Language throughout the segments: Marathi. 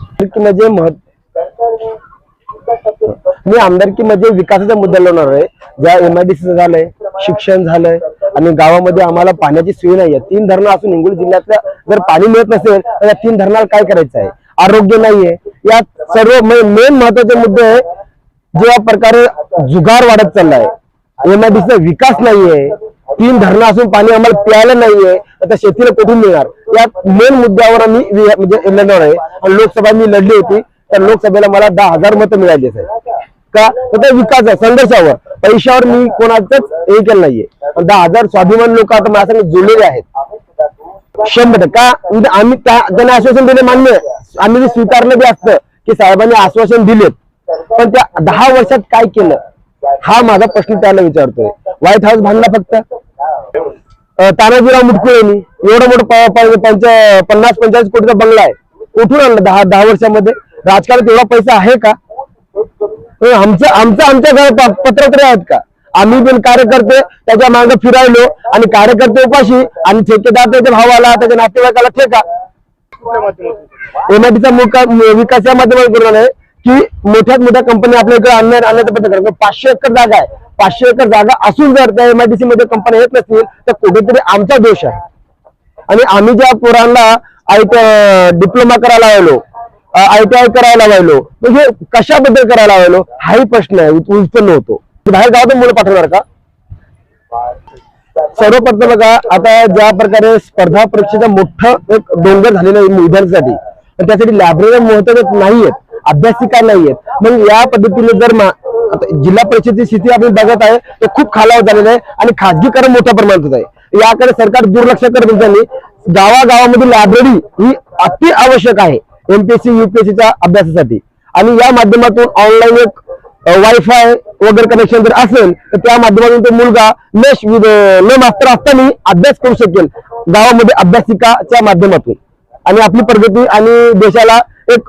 आमदारकी म्हणजे मी आमदारकी म्हणजे विकासाचा मुद्दा लावणार आहे. ज्या एमआयडीसी झालंय शिक्षण झालंय आणि गावामध्ये आम्हाला पाण्याची सोय नाहीये. तीन धरणं असून हिंगोली जिल्ह्यातल्या जर पाणी मिळत नसेल तर या तीन धरणाला काय करायचं आहे? आरोग्य नाहीये. या सर्व मेन महत्त्वाचे मुद्दे आहे ज्या प्रकारे जुगार वाढत चाललाय. एमआयडीसीचा विकास नाहीये. तीन धरणं असून पाणी आम्हाला प्यायला नाहीये. आता शेतीला कुठून मिळणार? या मेन मुद्द्यावर आम्ही म्हणजे लढणार आहे. आणि लोकसभा मी लढली होती. तर लोकसभेला मला दहा हजार मतं मिळाली साहेब का? तर ते विकास आहे संघर्षावर. पैशावर मी कोणाचंच हे केलं नाहीये. दहा हजार स्वाभिमान लोक आता माझ्या संग जोडलेले आहेत. शंभर टक्के. का? म्हणजे आम्ही त्या त्यांना आश्वासन दिले मान्य आम्ही ते स्वीकारलं बी असतं की साहेबांनी आश्वासन दिलेत. पण त्या दहा वर्षात काय केलं? हा माझा प्रश्न त्याला विचारतोय. व्हाईट हाऊस बांधला फक्त. तानाजीराव मुटकुळे यांनी एवढं मोठं पन्नास पंचाळीस कोटीचा बंगला आहे. कुठून आणलं? दहा दहा वर्षामध्ये. राजकारणात एवढा पैसा आहे का? आमचं आमचं आमच्या घर पत्रकार आहेत का? आम्ही पण कार्यकर्ते त्याच्यामागे फिरायलो आणि कार्यकर्ते उपाशी आणि ठेकेदार त्याच्या भावाला त्याच्या नातेवाईकाला ठेका. एमआयटीचा मुका विकास या माध्यमातून करणार आहे की मोठ्यात मोठ्या कंपन्या आपल्या इकडे आणण्या आणण्याचा प्रयत्न करतात पाचशे एकर जागा आहे. पाचशे एकर जागा असून जर त्या एमआयडीसी मध्ये कंपन्या येत नसतील तर कुठेतरी आमचा दोष आहे. आणि आम्ही ज्या पोरांना आय डिप्लोमा करायला लावलो आय टी आय करायला लावलो म्हणजे कशाबद्दल करायला लावलो हाही प्रश्न आहे उत्पन्न होतो बाहेर गावातून मुलं पाठवणार का? सर्वप्रथम बघा आता ज्या प्रकारे स्पर्धा परीक्षेचं मोठं एक डोंगर झालेलं आहे विद्यार्थ्यांसाठी पण त्यासाठी लायब्ररी महत्वाचं नाहीयेत अभ्यासिका नाहीयेत. मग या पद्धतीने जर आता जिल्हा परिषदेची स्थिती आपण बघत आहे ते खूप खालावत झालेलं आहे आणि खाजगीकरण मोठ्या प्रमाणात होत आहे. याकडे सरकार दुर्लक्ष करत असल्याने गावागावामध्ये लायब्ररी ही अति आवश्यक आहे एमपीएससी युपीएससीच्या अभ्यासासाठी. आणि या माध्यमातून ऑनलाईन एक वायफाय वगैरे कनेक्शन जर असेल तर त्या माध्यमातून तो मुलगा न न मास्तर असताना अभ्यास करू शकेल गावामध्ये अभ्यासिकाच्या माध्यमातून. आणि आपली प्रगती आणि देशाला एक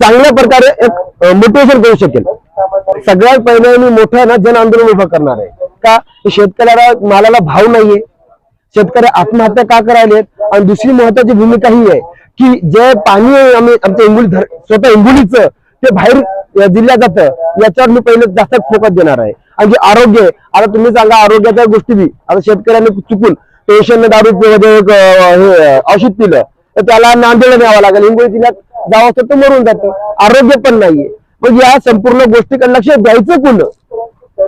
चांगल्या प्रकारे एक मोटिवेशन करू शकेल. सगळ्यात पहिले मी मोठं ना जन आंदोलन उभं करणार आहे. का? शेतकऱ्याला मालाला भाव नाहीये. शेतकरी आत्महत्या का करायलेत आणि दुसरी महत्वाची भूमिका ही आहे की जे पाणी आम्ही आमच्या इंगुली धर स्वतः इंगुलीचं ते बाहेर दिल्या जातं. याच्यावर मी पहिले जास्त फोकस देणार आहे. आणि जे आरोग्य आहे, आता तुम्ही सांगा आरोग्याच्या गोष्टी बी. आता शेतकऱ्यांनी चुकून पेशंट दारू औषध पिलं तर त्याला नांदेड न्यावं लागेल. हिंगोली जिल्ह्यात जावं असतं मरून जातं. आरोग्य पण नाहीये. मग या संपूर्ण गोष्टीकडे लक्ष द्यायचं कोण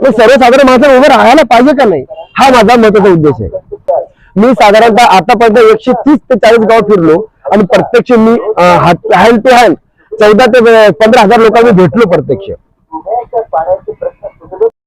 मग सर्वसाधारण माणसं उभं राहायला पाहिजे का नाही? हा माझा महत्त्वाचा उद्देश आहे. मी साधारणतः आतापर्यंत एकशे तीस ते चाळीस गाव फिरलो आणि प्रत्यक्ष मी हँड टू हँड चौदा ते पंधरा हजार लोकांनी भेटलो प्रत्यक्ष.